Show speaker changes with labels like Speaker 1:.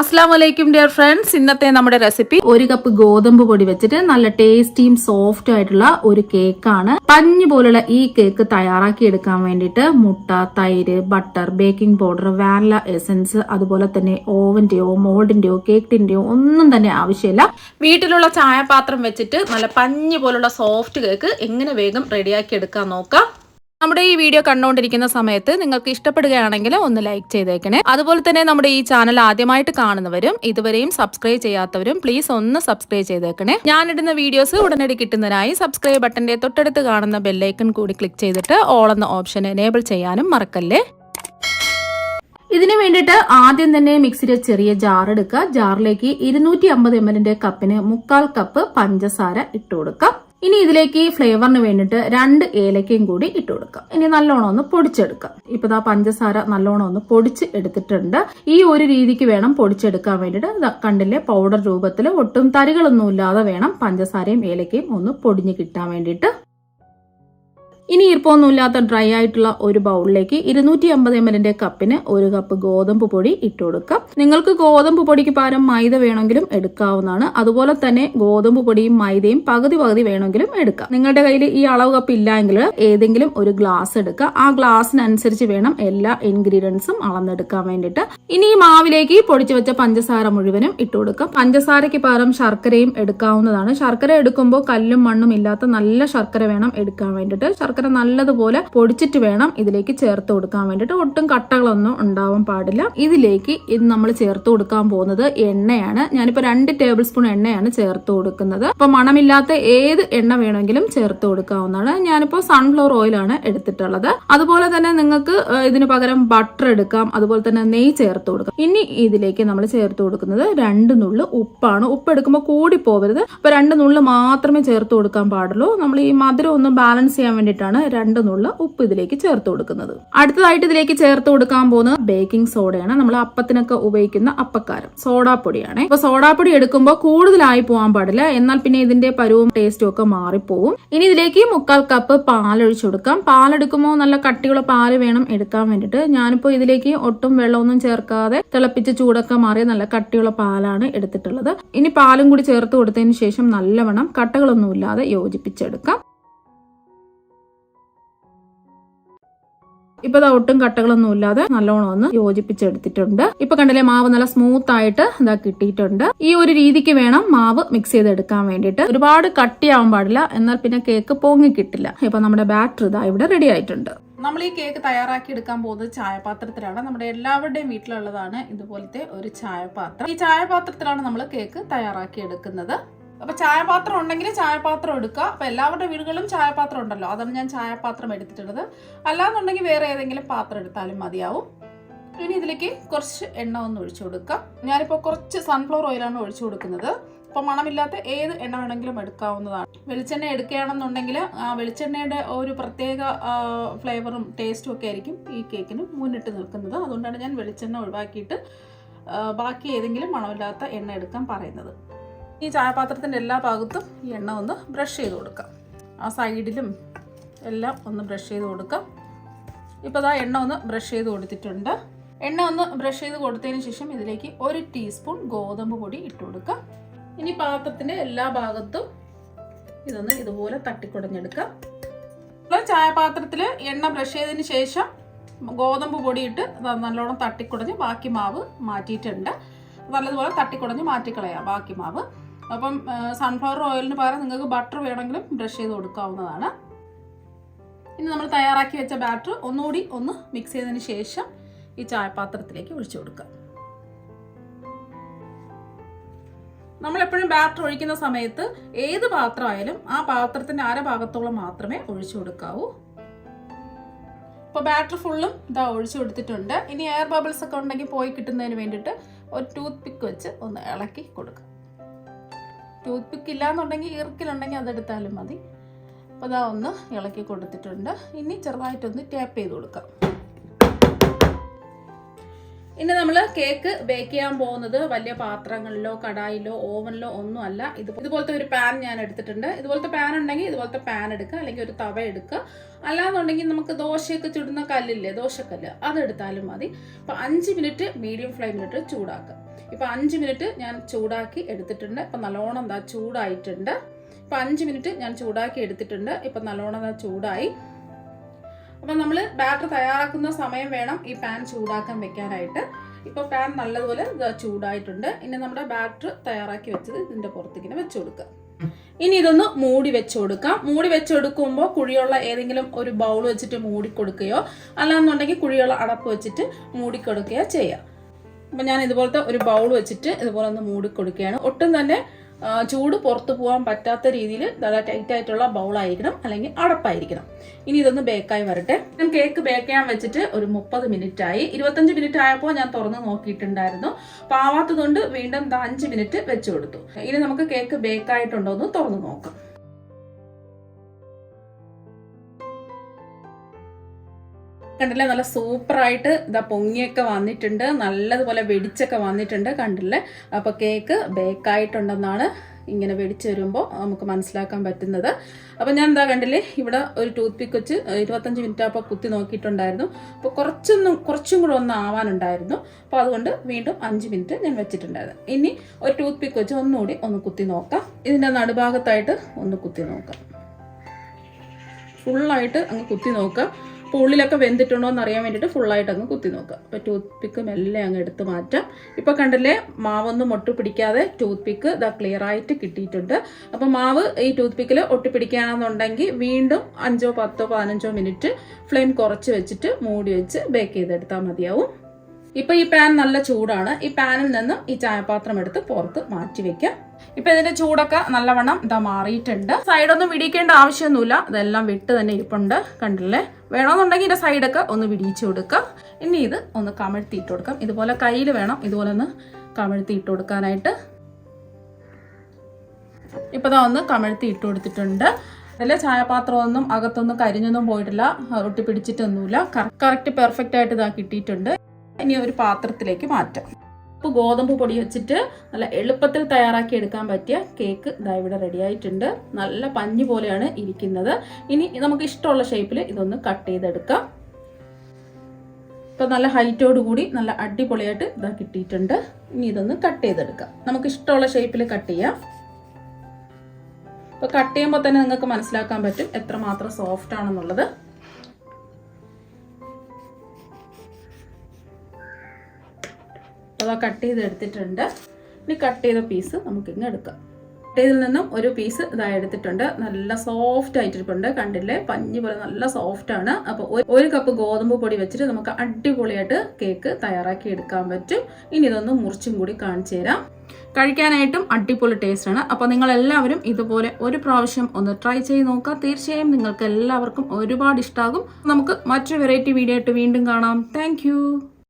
Speaker 1: അസ്സാം വലൈക്കും dear friends. ഇന്നത്തെ നമ്മുടെ റെസിപ്പി ഒരു കപ്പ് ഗോതമ്പ് പൊടി വെച്ചിട്ട് നല്ല ടേസ്റ്റിയും സോഫ്റ്റും ആയിട്ടുള്ള ഒരു കേക്കാണ്. പഞ്ഞു പോലുള്ള ഈ കേക്ക് തയ്യാറാക്കി എടുക്കാൻ വേണ്ടിയിട്ട് മുട്ട തൈര് butter baking powder vanilla essence അതുപോലെ തന്നെ ഓവന്റെയോ മോൾഡിന്റെയോ കേക്കിന്റെയോ ഒന്നും തന്നെ ആവശ്യമില്ല. വീട്ടിലുള്ള ചായപാത്രം വെച്ചിട്ട് നല്ല പഞ്ഞു പോലുള്ള സോഫ്റ്റ് കേക്ക് എങ്ങനെ വേഗം റെഡിയാക്കി എടുക്കാൻ നോക്കാം. നമ്മുടെ ഈ വീഡിയോ കണ്ടുകൊണ്ടിരിക്കുന്ന സമയത്ത് നിങ്ങൾക്ക് ഇഷ്ടപ്പെടുകയാണെങ്കിൽ ഒന്ന് ലൈക്ക് ചെയ്തേക്കണേ. അതുപോലെ തന്നെ നമ്മുടെ ഈ ചാനൽ ആദ്യമായിട്ട് കാണുന്നവരും ഇതുവരെയും സബ്സ്ക്രൈബ് ചെയ്യാത്തവരും പ്ലീസ് ഒന്ന് സബ്സ്ക്രൈബ് ചെയ്തേക്കണേ. ഞാനിടുന്ന വീഡിയോസ് ഉടനടി കിട്ടുന്നതിനായി സബ്സ്ക്രൈബ് ബട്ടന്റെ തൊട്ടടുത്ത് കാണുന്ന ബെല്ലൈക്കൺ കൂടി ക്ലിക്ക് ചെയ്തിട്ട് ഓൾ എന്ന ഓപ്ഷൻ എനേബിൾ ചെയ്യാനും മറക്കല്ലേ? ഇതിനു വേണ്ടിയിട്ട് ആദ്യം തന്നെ മിക്സിയുടെ ചെറിയ ജാർ എടുക്കുക. ജാറിലേക്ക് ഇരുന്നൂറ്റി അമ്പത് എം എല്ലിന്റെ കപ്പിന് മുക്കാൽ കപ്പ് പഞ്ചസാര ഇട്ട് കൊടുക്കാം ഇനി ഇതിലേക്ക് ഫ്ലേവറിന് വേണ്ടിയിട്ട് രണ്ട് ഏലക്കയും കൂടി ഇട്ട് കൊടുക്കാം. ഇനി നല്ലോണം ഒന്ന് പൊടിച്ചെടുക്കാം. ഇപ്പൊ ആ പഞ്ചസാര നല്ലോണം ഒന്ന് പൊടിച്ച് എടുത്തിട്ടുണ്ട്. ഈ ഒരു രീതിക്ക് വേണം പൊടിച്ചെടുക്കാൻ വേണ്ടിയിട്ട്. കണ്ടില്ലേ പൗഡർ രൂപത്തിൽ ഒട്ടും തരികളൊന്നും ഇല്ലാതെ വേണം പഞ്ചസാരയും ഏലക്കയും ഒന്ന് പൊടിഞ്ഞ് കിട്ടാൻ വേണ്ടിയിട്ട്. ഇനി ഈർപ്പമൊന്നുമില്ലാത്ത ഡ്രൈ ആയിട്ടുള്ള ഒരു ബൗളിലേക്ക് ഇരുന്നൂറ്റി അമ്പത് എം എല്ലിന്റെ കപ്പിന് ഒരു കപ്പ് ഗോതമ്പ് പൊടി ഇട്ട് കൊടുക്കാം. നിങ്ങൾക്ക് ഗോതമ്പ് പൊടിക്ക് പകരം മൈദ വേണമെങ്കിലും എടുക്കാവുന്നതാണ്. അതുപോലെ തന്നെ ഗോതമ്പ് പൊടിയും മൈദയും പകുതി പകുതി വേണമെങ്കിലും എടുക്കാം. നിങ്ങളുടെ കയ്യിൽ ഈ അളവ് കപ്പ് ഇല്ലെങ്കിൽ ഏതെങ്കിലും ഒരു ഗ്ലാസ് എടുക്കുക. ആ ഗ്ലാസ്സിനനുസരിച്ച് വേണം എല്ലാ ഇൻഗ്രീഡിയൻസും അളന്നെടുക്കാൻ വേണ്ടിയിട്ട്. ഇനി ഈ മാവിലേക്ക് പൊടിച്ചു വെച്ച പഞ്ചസാര മുഴുവനും ഇട്ട് കൊടുക്കാം. പഞ്ചസാരയ്ക്ക് പകരം ശർക്കരയും എടുക്കാവുന്നതാണ്. ശർക്കര എടുക്കുമ്പോൾ കല്ലും മണ്ണും ഇല്ലാത്ത നല്ല ശർക്കര വേണം എടുക്കാൻ വേണ്ടിയിട്ട്. ശർക്കര നല്ലതുപോലെ പൊടിച്ചിട്ട് വേണം ഇതിലേക്ക് ചേർത്ത് കൊടുക്കാൻ വേണ്ടിയിട്ട്. ഒട്ടും കട്ടകളൊന്നും ഉണ്ടാവാൻ പാടില്ല. ഇതിലേക്ക് ഇത് നമ്മൾ ചേർത്ത് കൊടുക്കാൻ പോകുന്നത് എണ്ണയാണ്. ഞാനിപ്പോൾ രണ്ട് ടേബിൾ സ്പൂൺ എണ്ണയാണ് ചേർത്ത് കൊടുക്കുന്നത്. അപ്പോൾ മണമില്ലാത്ത ഏത് എണ്ണ വേണമെങ്കിലും ചേർത്ത് കൊടുക്കാവുന്നതാണ്. ഞാനിപ്പോൾ സൺഫ്ലവർ ഓയിലാണ് എടുത്തിട്ടുള്ളത്. അതുപോലെ തന്നെ നിങ്ങൾക്ക് ഇതിന് പകരം ബട്ടർ എടുക്കാം. അതുപോലെ തന്നെ നെയ്യ് ചേർത്ത് കൊടുക്കാം. ഇനി ഇതിലേക്ക് നമ്മൾ ചേർത്ത് കൊടുക്കുന്നത് രണ്ട് നുള്ളു ഉപ്പാണ്. ഉപ്പ് എടുക്കുമ്പോൾ കൂടി പോകരുത് അപ്പോൾ രണ്ട് നുള്ളു മാത്രമേ ചേർത്ത് കൊടുക്കാൻ പാടുള്ളൂ. നമ്മൾ ഈ മധുരം ഒന്ന് ബാലൻസ് ചെയ്യാൻ വേണ്ടിയിട്ടാണ് രണ്ട് നുള്ളു ഉപ്പ് ഇതിലേക്ക് ചേർത്ത് കൊടുക്കുന്നത്. അടുത്തതായിട്ട് ഇതിലേക്ക് ചേർത്ത് കൊടുക്കാൻ പോകുന്ന ബേക്കിംഗ് സോഡയാണ് നമ്മൾ അപ്പത്തിനൊക്കെ ഉപയോഗിക്കുന്ന അപ്പക്കാരം സോഡാപ്പൊടിയാണ്. അപ്പൊ സോഡാപ്പൊടി എടുക്കുമ്പോൾ കൂടുതലായി പോകാൻ പാടില്ല. എന്നാൽ പിന്നെ ഇതിന്റെ പരുവും ടേസ്റ്റും ഒക്കെ മാറിപ്പോവും. ഇനി ഇതിലേക്ക് മുക്കാൽ കപ്പ് പാലൊഴിച്ചു കൊടുക്കാം. പാലെടുക്കുമ്പോൾ നല്ല കട്ടിയുള്ള പാൽ വേണം എടുക്കാൻ വേണ്ടിയിട്ട്. ഞാനിപ്പോൾ ഇതിലേക്ക് ഒട്ടും വെള്ളമൊന്നും ചേർക്കാതെ തിളപ്പിച്ച് ചൂടൊക്കെ മാറിയ നല്ല കട്ടിയുള്ള പാലാണ് എടുത്തിട്ടുള്ളത്. ഇനി പാലും കൂടി ചേർത്ത് കൊടുത്തതിന് ശേഷം നല്ലവണ്ണം കട്ടകളൊന്നുമില്ലാതെ യോജിപ്പിച്ചെടുക്കാം. ഇപ്പൊ ദാ ഒട്ടും കട്ടകളൊന്നും ഇല്ലാതെ നല്ലോണം ഒന്ന് യോജിപ്പിച്ചെടുത്തിട്ടുണ്ട്. ഇപ്പൊ കണ്ടല്ലേ മാവ് നല്ല സ്മൂത്ത് ആയിട്ട് ഇതാ കിട്ടിയിട്ടുണ്ട്. ഈ ഒരു രീതിക്ക് വേണം മാവ് മിക്സ് ചെയ്തെടുക്കാൻ വേണ്ടിയിട്ട്. ഒരുപാട് കട്ടിയാവാൻ പാടില്ല. എന്നാൽ പിന്നെ കേക്ക് പൊങ്ങി കിട്ടില്ല. ഇപ്പൊ നമ്മുടെ ബാറ്റർ ഇതാ ഇവിടെ റെഡി ആയിട്ടുണ്ട്. നമ്മൾ ഈ കേക്ക് തയ്യാറാക്കി എടുക്കാൻ പോകുന്നത് ചായപാത്രത്തിലാണ്. നമ്മുടെ എല്ലാവരുടെയും വീട്ടിലുള്ളതാണ് ഇതുപോലത്തെ ഒരു ചായപാത്രം. ഈ ചായപാത്രത്തിലാണ് നമ്മൾ കേക്ക് തയ്യാറാക്കി എടുക്കുന്നത്. അപ്പൊ ചായപാത്രം ഉണ്ടെങ്കിൽ ചായപാത്രം എടുക്കുക. അപ്പൊ എല്ലാവരുടെ വീടുകളിലും ചായപാത്രം ഉണ്ടല്ലോ. അതാണ് ഞാൻ ചായപാത്രം എടുത്തിട്ടുള്ളത്. അല്ലാന്നുണ്ടെങ്കിൽ വേറെ ഏതെങ്കിലും പാത്രം എടുത്താലും മതിയാവും. ഇനി ഇതിലേക്ക് കുറച്ച് എണ്ണ ഒന്ന് ഒഴിച്ചു കൊടുക്കുക. ഞാനിപ്പോൾ കുറച്ച് സൺഫ്ലവർ ഓയിലാണ് ഒഴിച്ചു കൊടുക്കുന്നത്. അപ്പോൾ മണമില്ലാത്ത ഏത് എണ്ണ വേണമെങ്കിലും എടുക്കാവുന്നതാണ്. വെളിച്ചെണ്ണ എടുക്കുകയാണെന്നുണ്ടെങ്കിൽ ആ വെളിച്ചെണ്ണയുടെ ഒരു പ്രത്യേക ഫ്ലേവറും ടേസ്റ്റും ഒക്കെ ആയിരിക്കും ഈ കേക്കിന് മുന്നിട്ട് നിൽക്കുന്നത്. അതുകൊണ്ടാണ് ഞാൻ വെളിച്ചെണ്ണ ഒഴിവാക്കിയിട്ട് ബാക്കി ഏതെങ്കിലും മണമില്ലാത്ത എണ്ണ എടുക്കാൻ പറയുന്നത്. ഈ ചായപാത്രത്തിന്റെ എല്ലാ ഭാഗത്തും ഈ എണ്ണ ഒന്ന് ബ്രഷ് ചെയ്ത് കൊടുക്കാം. ആ സൈഡിലും എല്ലാം ഒന്ന് ബ്രഷ് ചെയ്ത് കൊടുക്കാം. ഇപ്പോൾ അതാ എണ്ണ ഒന്ന് ബ്രഷ് ചെയ്ത് കൊടുത്തിട്ടുണ്ട്. എണ്ണ ഒന്ന് ബ്രഷ് ചെയ്ത് കൊടുത്തതിന് ശേഷം ഇതിലേക്ക് ഒരു ടീസ്പൂൺ ഗോതമ്പ് പൊടി ഇട്ട് കൊടുക്കാം. ഇനി പാത്രത്തിന്റെ എല്ലാ ഭാഗത്തും ഇതൊന്ന് ഇതുപോലെ തട്ടിക്കുടഞ്ഞെടുക്കാം. ഇപ്പോൾ ചായപാത്രത്തിൽ എണ്ണ ബ്രഷ് ചെയ്തതിന് ശേഷം ഗോതമ്പ് പൊടിയിട്ട് നല്ലോണം തട്ടിക്കുടഞ്ഞ് ബാക്കി മാവ് മാറ്റിയിട്ടുണ്ട്. നല്ലതുപോലെ തട്ടിക്കുടഞ്ഞ് മാറ്റിക്കളയാം ബാക്കി മാവ്. അപ്പം സൺഫ്ലവർ ഓയിലിന് പകരം നിങ്ങൾക്ക് ബട്ടർ വേണമെങ്കിലും ബ്രഷ് ചെയ്ത് കൊടുക്കാവുന്നതാണ്. ഇനി നമ്മൾ തയ്യാറാക്കി വെച്ച ബാറ്റർ ഒന്നുകൂടി ഒന്ന് മിക്സ് ചെയ്തതിന് ശേഷം ഈ ചായപാത്രത്തിലേക്ക് ഒഴിച്ചു കൊടുക്കുക. നമ്മൾ എപ്പോഴും ബാറ്റർ ഒഴിക്കുന്ന സമയത്ത് ഏത് പാത്രമായാലും ആ പാത്രത്തിന്റെ അരഭാഗത്തോളം മാത്രമേ ഒഴിച്ചു കൊടുക്കാവൂ. ഇപ്പോൾ ബാറ്റർ ഫുള്ളും ഇതാ ഒഴിച്ചു കൊടുത്തിട്ടുണ്ട്. ഇനി എയർ ബബിൾസ് ഒക്കെ ഉണ്ടെങ്കിൽ പോയി കിട്ടുന്നതിന് വേണ്ടിയിട്ട് ഒരു ടൂത്ത് പിക്ക് വെച്ച് ഒന്ന് ഇളക്കി കൊടുക്കുക. ടൂത്ത് പിക്ക് ഇല്ലാന്നുണ്ടെങ്കിൽ ഇറുക്കിലുണ്ടെങ്കിൽ അതെടുത്താലും മതി. അപ്പോൾ അതാ ഒന്ന് ഇളക്കി കൊടുത്തിട്ടുണ്ട്. ഇനി ചെറുതായിട്ടൊന്ന് ടാപ്പ് ചെയ്ത് കൊടുക്കാം. ഇനി നമ്മൾ കേക്ക് ബേക്ക് ചെയ്യാൻ പോകുന്നത് വലിയ പാത്രങ്ങളിലോ കടായിലോ ഓവനിലോ ഒന്നും അല്ല. ഇത് ഇതുപോലത്തെ ഒരു പാൻ ഞാൻ എടുത്തിട്ടുണ്ട്. ഇതുപോലത്തെ പാൻ ഉണ്ടെങ്കിൽ ഇതുപോലത്തെ പാൻ എടുക്കുക അല്ലെങ്കിൽ ഒരു തവ എടുക്കുക. അല്ലാന്നുണ്ടെങ്കിൽ നമുക്ക് ദോശയൊക്കെ ചുടുന്ന കല്ലില്ലേ ദോശക്കല്ല് അതെടുത്താലും മതി. അപ്പോൾ അഞ്ച് മിനിറ്റ് മീഡിയം ഫ്ലെയിമിലിട്ട് ചൂടാക്കുക. ഇപ്പൊ അഞ്ച് മിനിറ്റ് ഞാൻ ചൂടാക്കി എടുത്തിട്ടുണ്ട്. ഇപ്പൊ നല്ലോണം എന്താ ചൂടായിട്ടുണ്ട്. ഇപ്പൊ അഞ്ച് മിനിറ്റ് ഞാൻ ചൂടാക്കി എടുത്തിട്ടുണ്ട്. ഇപ്പൊ നല്ലോണം ചൂടായി. അപ്പൊ നമ്മൾ ബാറ്റർ തയ്യാറാക്കുന്ന സമയം വേണം ഈ പാൻ ചൂടാക്കാൻ വെക്കാനായിട്ട്. ഇപ്പൊ പാൻ നല്ലതുപോലെ ചൂടായിട്ടുണ്ട്. ഇനി നമ്മുടെ ബാറ്റർ തയ്യാറാക്കി വെച്ചത് ഇതിന്റെ പുറത്തേക്ക് ഇങ്ങനെ വെച്ചു കൊടുക്കുക. ഇനി ഇതൊന്ന് മൂടി വെച്ചു കൊടുക്കാം. മൂടി വെച്ചു കൊടുക്കുമ്പോൾ കുഴിയുള്ള ഏതെങ്കിലും ഒരു ബൗൾ വെച്ചിട്ട് മൂടി കൊടുക്കുകയോ അല്ലാന്നുണ്ടെങ്കിൽ കുഴിയുള്ള അടപ്പ് വെച്ചിട്ട് മൂടി കൊടുക്കുകയോ ചെയ്യാം. അപ്പം ഞാൻ ഇതുപോലത്തെ ഒരു ബൗൾ വെച്ചിട്ട് ഇതുപോലെ ഒന്ന് മൂടി കൊടുക്കുകയാണ്. ഒട്ടും തന്നെ ചൂട് പുറത്ത് പോകാൻ പറ്റാത്ത രീതിയിൽ നല്ല ടൈറ്റ് ആയിട്ടുള്ള ബൗളായിരിക്കണം അല്ലെങ്കിൽ അടപ്പായിരിക്കണം. ഇനി ഇതൊന്ന് ബേക്കായി വരട്ടെ. ഞാൻ കേക്ക് ബേക്ക് ചെയ്യാൻ വെച്ചിട്ട് ഒരു മുപ്പത് മിനിറ്റ് ആയി. ഇരുപത്തഞ്ച് മിനിറ്റ് ആയപ്പോൾ ഞാൻ തുറന്ന് നോക്കിയിട്ടുണ്ടായിരുന്നു. പാവാത്തതുകൊണ്ട് വീണ്ടും അഞ്ച് മിനിറ്റ് വെച്ചു കൊടുത്തു. ഇനി നമുക്ക് കേക്ക് ബേക്കായിട്ടുണ്ടോ എന്ന് തുറന്ന് നോക്കാം. കണ്ടില്ലേ? നല്ല സൂപ്പറായിട്ട് ഇതാ പൊങ്ങിയൊക്കെ വന്നിട്ടുണ്ട്. നല്ലതുപോലെ വെടിച്ചൊക്കെ വന്നിട്ടുണ്ട് കണ്ടില്ലേ? അപ്പോൾ കേക്ക് ബേക്കായിട്ടുണ്ടെന്നാണ് ഇങ്ങനെ വെടിച്ച് വരുമ്പോൾ നമുക്ക് മനസ്സിലാക്കാൻ പറ്റുന്നത്. അപ്പോൾ ഞാൻ എന്താ കണ്ടില്ലേ? ഇവിടെ ഒരു ടൂത്ത് പിക്ക് വെച്ച് ഇരുപത്തഞ്ച് മിനിറ്റ് അപ്പോൾ കുത്തി നോക്കിയിട്ടുണ്ടായിരുന്നു. അപ്പോൾ കുറച്ചൊന്നും കുറച്ചും കൂടെ ഒന്ന് ആവാനുണ്ടായിരുന്നു. അപ്പോൾ അതുകൊണ്ട് വീണ്ടും അഞ്ച് മിനിറ്റ് ഞാൻ വെച്ചിട്ടുണ്ടായിരുന്നു. ഇനി ഒരു ടൂത്ത് പിക്ക് വെച്ച് ഒന്നുകൂടി ഒന്ന് കുത്തി നോക്കാം. ഇതിന്റെ നടുഭാഗത്തായിട്ട് ഒന്ന് കുത്തി നോക്കാം. ഫുള്ളായിട്ട് അങ്ങ് കുത്തി നോക്കുക അപ്പോൾ ഉള്ളിലൊക്കെ വെന്തിട്ടുണ്ടോ എന്ന് അറിയാൻ വേണ്ടിയിട്ട് ഫുള്ളായിട്ട് അങ്ങ് കുത്തി നോക്കുക. അപ്പോൾ ടൂത്ത് പിക്ക് മെല്ലെ അങ്ങ് എടുത്ത് മാറ്റാം. ഇപ്പോൾ കണ്ടല്ലേ മാവൊന്നും ഒട്ടി പിടിക്കാതെ ടൂത്ത് പിക്ക് ഇതാ ക്ലിയർ ആയിട്ട് കിട്ടിയിട്ടുണ്ട്. അപ്പോൾ മാവ് ഈ ടൂത്ത് പിക്കിൽ ഒട്ടി പിടിക്കുകയാണെന്നുണ്ടെങ്കിൽ വീണ്ടും അഞ്ചോ പത്തോ പതിനഞ്ചോ മിനിറ്റ് ഫ്ലെയിം കുറച്ച് വെച്ചിട്ട് മൂടി വെച്ച് ബേക്ക് ചെയ്തെടുത്താൽ മതിയാവും. ഇപ്പൊ ഈ പാൻ നല്ല ചൂടാണ്. ഈ പാനിൽ നിന്നും ഈ ചായപാത്രം എടുത്ത് പുറത്ത് മാറ്റി വെക്കാം. ഇപ്പൊ ഇതിന്റെ ചൂടൊക്കെ നല്ലവണ്ണം ഇതാ മാറിയിട്ടുണ്ട്. സൈഡൊന്നും വിടിക്കേണ്ട ആവശ്യമൊന്നുമില്ല. ഇതെല്ലാം വിട്ട് തന്നെ ഇരിപ്പുണ്ട്. കണ്ടില്ലേ? വേണമെന്നുണ്ടെങ്കിൽ ഇതിന്റെ സൈഡൊക്കെ ഒന്ന് വിടിയിച്ചു കൊടുക്കാം. ഇനി ഇത് ഒന്ന് കമഴ്ത്തി ഇട്ട് കൊടുക്കാം. ഇതുപോലെ കയ്യിൽ വേണം ഇതുപോലെ ഒന്ന് കമഴ്ത്തി ഇട്ട് കൊടുക്കാനായിട്ട്. ഇപ്പം ഒന്ന് കമഴ്ത്തി ഇട്ട് കൊടുത്തിട്ടുണ്ട്. അതിലെ ചായപാത്രമൊന്നും അകത്തൊന്നും കരിഞ്ഞൊന്നും പോയിട്ടില്ല. ഒട്ടി പിടിച്ചിട്ടൊന്നുമില്ല. കറക്റ്റ് പെർഫെക്റ്റ് ആയിട്ട് ഇതാ കിട്ടിയിട്ടുണ്ട്. ഇനി ഒരു പാത്രത്തിലേക്ക് മാറ്റാം. ഇപ്പോൾ ഗോതമ്പ് പൊടി വെച്ചിട്ട് നല്ല എളുപ്പത്തിൽ തയ്യാറാക്കി എടുക്കാൻ പറ്റിയ കേക്ക് ഇതാ ഇവിടെ റെഡി ആയിട്ടുണ്ട്. നല്ല പഞ്ഞി പോലെയാണ് ഇരിക്കുന്നത്. ഇനി നമുക്ക് ഇഷ്ടമുള്ള ഷേപ്പിൽ ഇതൊന്ന് കട്ട് ചെയ്തെടുക്കാം. ഇപ്പം നല്ല ഹൈറ്റോട് കൂടി നല്ല അടിപൊളിയായിട്ട് ഇതാ കിട്ടിയിട്ടുണ്ട്. ഇനി ഇതൊന്ന് കട്ട് ചെയ്തെടുക്കാം. നമുക്ക് ഇഷ്ടമുള്ള ഷേപ്പിൽ കട്ട് ചെയ്യാം. ഇപ്പോൾ കട്ട് ചെയ്യുമ്പോൾ തന്നെ നിങ്ങൾക്ക് മനസ്സിലാക്കാൻ പറ്റും എത്രമാത്രം സോഫ്റ്റ് ആണെന്നുള്ളത്. അതാ കട്ട് ചെയ്തെടുത്തിട്ടുണ്ട് ഇനി കട്ട് ചെയ്ത പീസ് നമുക്ക് ഇങ്ങ് എടുക്കാം. കട്ട് ചെയ്തിൽ നിന്നും ഒരു പീസ് ഇതായി എടുത്തിട്ടുണ്ട്. നല്ല സോഫ്റ്റ് ആയിട്ടിരിപ്പുണ്ട്. കണ്ടില്ലേ? പഞ്ഞി പോലെ നല്ല സോഫ്റ്റ് ആണ്. അപ്പോൾ ഒരു കപ്പ് ഗോതമ്പ് പൊടി വെച്ചിട്ട് നമുക്ക് അടിപൊളിയായിട്ട് കേക്ക് തയ്യാറാക്കി എടുക്കാൻ പറ്റും. ഇനി ഇതൊന്ന് മുറിച്ചും കൂടി കാണിച്ചു തരാം. കഴിക്കാനായിട്ടും അടിപൊളി ടേസ്റ്റ് ആണ്. അപ്പോൾ നിങ്ങൾ എല്ലാവരും ഇതുപോലെ ഒരു പ്രാവശ്യം ഒന്ന് ട്രൈ ചെയ്ത് നോക്കുക. തീർച്ചയായും നിങ്ങൾക്ക് എല്ലാവർക്കും ഒരുപാട് ഇഷ്ടമാകും നമുക്ക് മറ്റൊരു വെറൈറ്റി വീഡിയോ ആയിട്ട് വീണ്ടും കാണാം. താങ്ക്